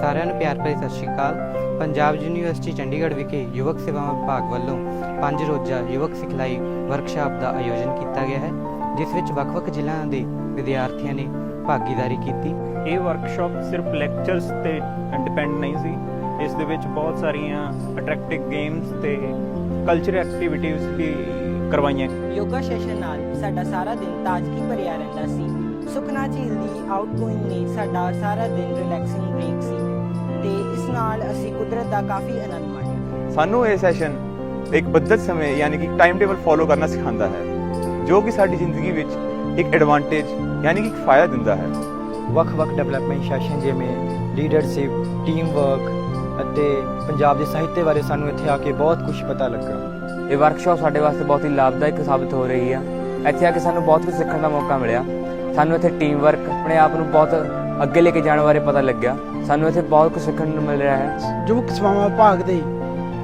ਸਾਰਿਆਂ ਨੂੰ ਪਿਆਰ ਭਰੀ ਸਤਿ ਸ਼੍ਰੀ ਅਕਾਲ। ਪੰਜਾਬ ਯੂਨੀਵਰਸਿਟੀ ਚੰਡੀਗੜ੍ਹ ਵਿਖੇ ਯੁਵਕ ਸੇਵਾਵਾਂ ਵਿਭਾਗ ਵੱਲੋਂ ਪੰਜ ਰੋਜ਼ਾ ਯੁਵਕ ਸਿਖਲਾਈ ਵਰਕਸ਼ਾਪ ਦਾ ਆਯੋਜਨ ਕੀਤਾ ਗਿਆ ਹੈ ਜਿਸ ਵਿੱਚ ਵੱਖ-ਵੱਖ ਜ਼ਿਲ੍ਹਿਆਂ ਦੇ ਵਿਦਿਆਰਥੀਆਂ ਨੇ ਭਾਗੀਦਾਰੀ ਕੀਤੀ। ਇਹ ਵਰਕਸ਼ਾਪ ਸਿਰਫ ਲੈਕਚਰਸ ਤੇ ਡਿਪੈਂਡ ਨਹੀਂ ਸੀ। ਇਸ ਦੇ ਵਿੱਚ ਬਹੁਤ ਸਾਰੀਆਂ ਅਟਰੈਕਟਿਵ ਗੇਮਸ ਤੇ ਕਲਚਰ ਐਕਟੀਵਿਟੀਜ਼ ਵੀ ਕਰਵਾਈਆਂ। ਯੋਗਾ ਸੈਸ਼ਨ ਨਾਲ ਸਾਡਾ ਸਾਰਾ ਦਿਨ ਤਾਜ਼ਗੀ ਭਰਿਆ ਰਹਿੰਦਾ ਸੀ। ਸੁਖਨਾ ਝੀਲ ਦੀ ਆਊਟਗੋਇੰਗ ਨੇ ਸਾਡਾ ਸਾਰਾ ਦਿਨ ਰਿਲੈਕਸਿੰਗ ਬ੍ਰੇਕ ਸੀ ਤੇ ਇਸ ਨਾਲ ਅਸੀਂ ਕੁਦਰਤ ਦਾ ਕਾਫੀ ਆਨੰਦ ਮਾਣਿਆ। ਸਾਨੂੰ ਇਹ ਸੈਸ਼ਨ ਇੱਕ ਬੱਧਤ ਸਮੇਂ ਯਾਨੀ ਕਿ ਟਾਈਮ ਟੇਬਲ ਫੋਲੋ ਕਰਨਾ ਸਿਖਾਉਂਦਾ ਹੈ ਜੋ ਕਿ ਸਾਡੀ ਜ਼ਿੰਦਗੀ ਵਿੱਚ ਇੱਕ ਐਡਵਾਂਟੇਜ ਯਾਨੀ ਕਿ ਇੱਕ ਫਾਇਦਾ ਦਿੰਦਾ ਹੈ। ਵੱਖ-ਵੱਖ ਡਿਵੈਲਪਮੈਂਟ ਸੈਸ਼ਨ ਜਿਵੇਂ ਲੀਡਰਸ਼ਿਪ ਟੀਮ ਵਰਕ ਅਤੇ ਪੰਜਾਬ ਦੇ ਸਾਹਿਤ ਬਾਰੇ ਸਾਨੂੰ ਇੱਥੇ ਆ ਕੇ ਬਹੁਤ ਕੁਝ ਪਤਾ ਲੱਗਾ। ਇਹ ਵਰਕਸ਼ਾਪ ਸਾਡੇ ਵਾਸਤੇ ਬਹੁਤ ਹੀ ਲਾਭਦਾਇਕ ਸਾਬਤ ਹੋ ਰਹੀ ਆ। ਇੱਥੇ ਆ ਕੇ ਸਾਨੂੰ ਬਹੁਤ ਕੁਝ ਸਿੱਖਣ ਦਾ ਮੌਕਾ ਮਿਲਿਆ। ਸਾਨੂੰ ਇੱਥੇ ਟੀਮ ਵਰਕ ਆਪਣੇ ਆਪ ਨੂੰ ਬਹੁਤ ਅੱਗੇ ਲੈ ਕੇ ਜਾਣ ਬਾਰੇ ਪਤਾ ਲੱਗਿਆ। ਸਾਨੂੰ ਇੱਥੇ ਬਹੁਤ ਕੁਝ ਸਿੱਖਣ ਨੂੰ ਮਿਲ ਰਿਹਾ ਹੈ। ਯੁਵਕ ਸੇਵਾਵਾਂ ਵਿਭਾਗ ਦੇ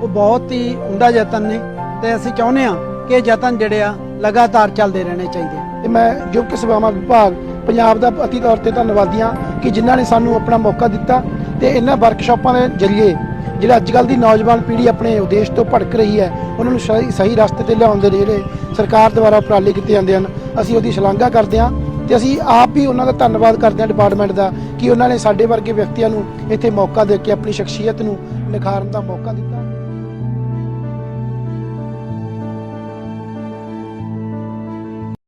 ਉਹ ਬਹੁਤ ਹੀ ਉਮਦਾ ਯਤਨ ਨੇ ਤੇ ਅਸੀਂ ਚਾਹੁੰਦੇ ਹਾਂ ਕਿ ਇਹ ਯਤਨ ਜਿਹੜੇ ਆ ਲਗਾਤਾਰ ਚੱਲਦੇ ਰਹਿਣੇ ਚਾਹੀਦੇ। ਆ। ਤੇ ਮੈਂ ਯੁਵਕ ਸੇਵਾਵਾਂ ਵਿਭਾਗ ਪੰਜਾਬ ਦਾ ਅਤੀ ਤੌਰ ਤੇ ਧੰਨਵਾਦੀ ਹਾਂ ਕਿ ਜਿਨ੍ਹਾਂ ਨੇ ਸਾਨੂੰ ਆਪਣਾ ਮੌਕਾ ਦਿੱਤਾ ਤੇ ਇਹਨਾਂ ਵਰਕਸ਼ਾਪਾਂ ਦੇ ਜ਼ਰੀਏ ਜਿਹੜਾ ਅੱਜ ਕੱਲ੍ਹ ਦੀ ਨੌਜਵਾਨ ਪੀੜ੍ਹੀ ਆਪਣੇ ਉਦੇਸ਼ ਤੋਂ ਭਟਕ ਰਹੀ ਹੈ ਉਹਨਾਂ ਨੂੰ ਸਹੀ ਸਹੀ ਰਸਤੇ ਤੇ ਲਿਆਉਣ ਦੇ ਲਈ ਜਿਹੜੇ ਸਰਕਾਰ ਦੁਆਰਾ ਉਪਰਾਲੇ ਕੀਤੇ ਜਾਂਦੇ ਹਨ ਅਸੀਂ ਉਹਦੀ ਸ਼ਲਾਘਾ ਕਰਦੇ ਹਾਂ। ਤੇ ਅਸੀਂ ਆਪ ਹੀ ਉਹਨਾਂ ਦਾ ਧੰਨਵਾਦ ਕਰਦੇ ਹਾਂ ਡਿਪਾਰਟਮੈਂਟ ਦਾ ਕਿ ਉਹਨਾਂ ਨੇ ਸਾਡੇ ਵਰਗੇ ਵਿਅਕਤੀਆਂ ਨੂੰ ਇੱਥੇ ਮੌਕਾ ਦੇ ਕੇ ਆਪਣੀ ਸ਼ਖਸੀਅਤ ਨੂੰ ਨਿਖਾਰਨ ਦਾ ਮੌਕਾ ਦਿੱਤਾ।